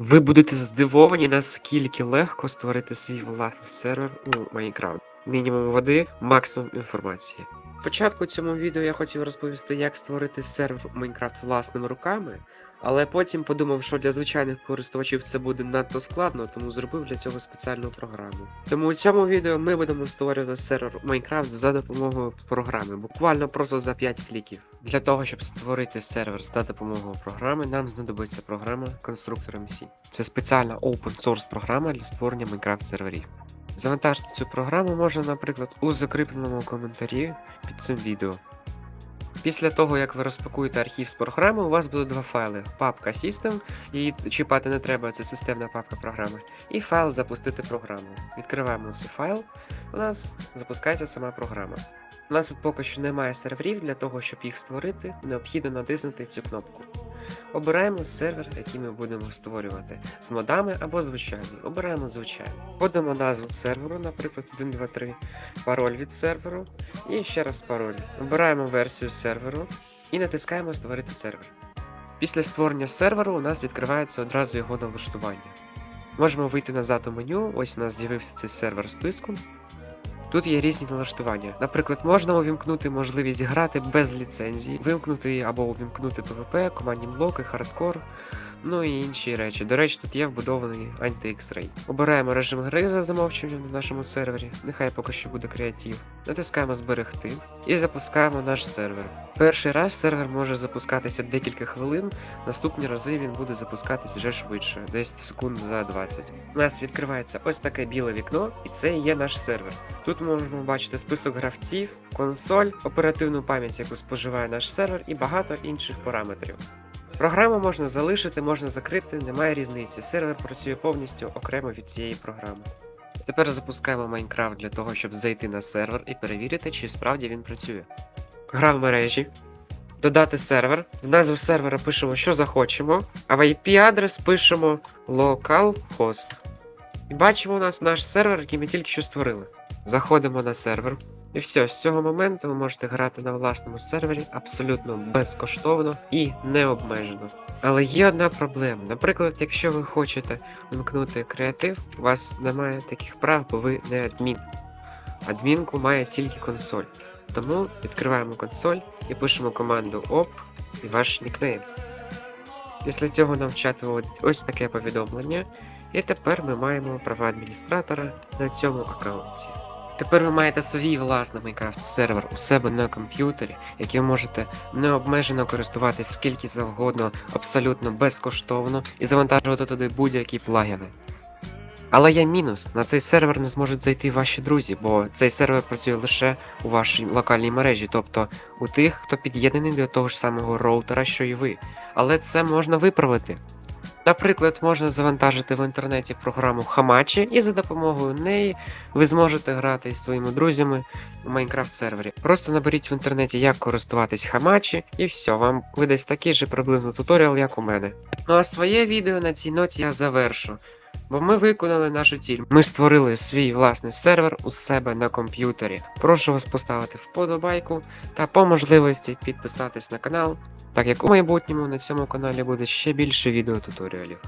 Ви будете здивовані, наскільки легко створити свій власний сервер у Майнкрафт. Мінімум води, максимум інформації. Спочатку цьому відео я хотів розповісти, як створити сервер Майнкрафт власними руками, але потім подумав, що для звичайних користувачів це буде надто складно, тому зробив для цього спеціальну програму. Тому у цьому відео ми будемо створювати сервер Майнкрафт за допомогою програми, буквально просто за 5 кліків. Для того, щоб створити сервер за допомогою програми, нам знадобиться програма Constructor MC. Це спеціальна open source програма для створення Майнкрафт серверів. Завантажити цю програму можна, наприклад, у закріпленому коментарі під цим відео. Після того, як ви розпакуєте архів з програми, у вас будуть два файли: папка System, її чіпати не треба, це системна папка програми, і файл запустити програму. Відкриваємо цей файл, у нас запускається сама програма. У нас тут поки що немає серверів, для того, щоб їх створити, необхідно натиснути цю кнопку. Обираємо сервер, який ми будемо створювати з модами або звичайний. Обираємо звичайний. Вводимо назву серверу, наприклад, 123, пароль від серверу і ще раз пароль. Обираємо версію серверу і натискаємо Створити сервер. Після створення серверу у нас відкривається одразу його налаштування. Можемо вийти назад у меню, ось у нас з'явився цей сервер списку. Тут є різні налаштування. Наприклад, можна увімкнути можливість грати без ліцензії, вимкнути або увімкнути PvP, командні блоки, хардкор, ну і інші речі. До речі, тут є вбудований анти-X-Ray. Обираємо режим гри за замовчуванням на нашому сервері, нехай поки що буде креатив. Натискаємо зберегти і запускаємо наш сервер. Перший раз сервер може запускатися декілька хвилин, наступні рази він буде запускатись вже швидше, десь секунд за 20. У нас відкривається ось таке біле вікно, і це є наш сервер. Тут можемо бачити список гравців, консоль, оперативну пам'ять, яку споживає наш сервер, і багато інших параметрів. Програму можна залишити, можна закрити, немає різниці. Сервер працює повністю окремо від цієї програми. Тепер запускаємо Майнкрафт для того, щоб зайти на сервер і перевірити, чи справді він працює. Гра в мережі. Додати сервер. В назву сервера пишемо, що захочемо, а в IP-адрес пишемо localhost. І бачимо у нас наш сервер, який ми тільки що створили. Заходимо на сервер. І все, з цього моменту ви можете грати на власному сервері абсолютно безкоштовно і необмежено. Але є одна проблема. Наприклад, якщо ви хочете вимкнути креатив, у вас немає таких прав, бо ви не адмін. Адмінку має тільки консоль. Тому відкриваємо консоль і пишемо команду op і ваш нікнейм. Після цього нам чат виводить ось таке повідомлення, і тепер ми маємо права адміністратора на цьому аккаунті. Тепер ви маєте свій власний Minecraft сервер у себе на комп'ютері, яким можете необмежено користуватись скільки завгодно, абсолютно безкоштовно і завантажувати туди будь-які плагіни. Але є мінус: на цей сервер не зможуть зайти ваші друзі, бо цей сервер працює лише у вашій локальній мережі, тобто у тих, хто під'єднаний до того ж самого роутера, що і ви. Але це можна виправити. Наприклад, можна завантажити в інтернеті програму Хамачі, і за допомогою неї ви зможете грати із своїми друзями у Майнкрафт сервері. Просто наберіть в інтернеті, як користуватись Хамачі, і все, вам видасть такий же приблизно туторіал, як у мене. Ну а своє відео на цій ноті я завершу. Бо ми виконали нашу ціль. Ми створили свій власний сервер у себе на комп'ютері. Прошу вас поставити вподобайку та по можливості підписатись на канал, так як у майбутньому на цьому каналі буде ще більше відеотуторіалів.